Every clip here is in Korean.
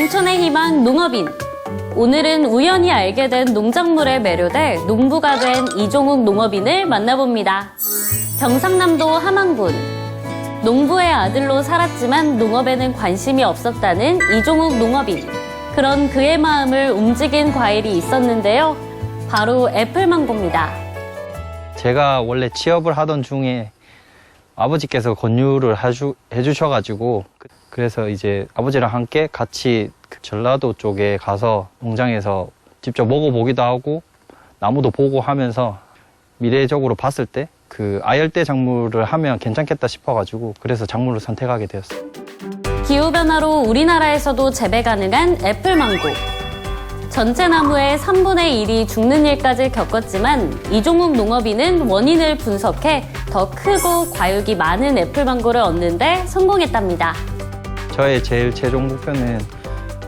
제일촌의 희망 농업인. 오늘은 우연히 알게 된 농작물에 매료돼 농부가 된 이종욱 농업인을 만나봅니다. 경상남도 함안군. 농부의 아들로 살았지만 농업에는 관심이 없었다는 이종욱 농업인. 그런 그의 마음을 움직인 과일이 있었는데요. 바로 애플망고입니다. 제가 원래 취업을 하던 중에 아버지께서 권유를 해주, 해주셔가지고 그- 그래서 이제 아버지랑 함께 같이 그 전라도 쪽에 가서 농장에서 직접 먹어보기도 하고 나무도 보고 하면서 미래적으로 봤을 때 그 아열대 작물을 하면 괜찮겠다 싶어가지고 그래서 작물을 선택하게 되었어요. 기후변화로 우리나라에서도 재배 가능한 애플망고. 전체 나무의 3분의 1이 죽는 일까지 겪었지만 이종욱 농업인은 원인을 분석해 더 크고 과육이 많은 애플 망고를 얻는데 성공했답니다. 저의 제일 최종 목표는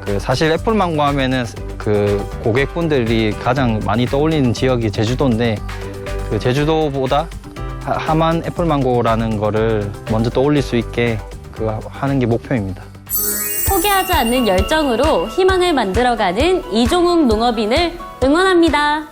그 사실 애플 망고 하면은 그 고객분들이 가장 많이 떠올리는 지역이 제주도인데 그 제주도보다 하- 하만 애플망고라는 거를 먼저 떠올릴 수 있게 그 하는 게 목표입니다. 포기하지 않는 열정으로 희망을 만들어가는 이종욱 농업인을 응원합니다.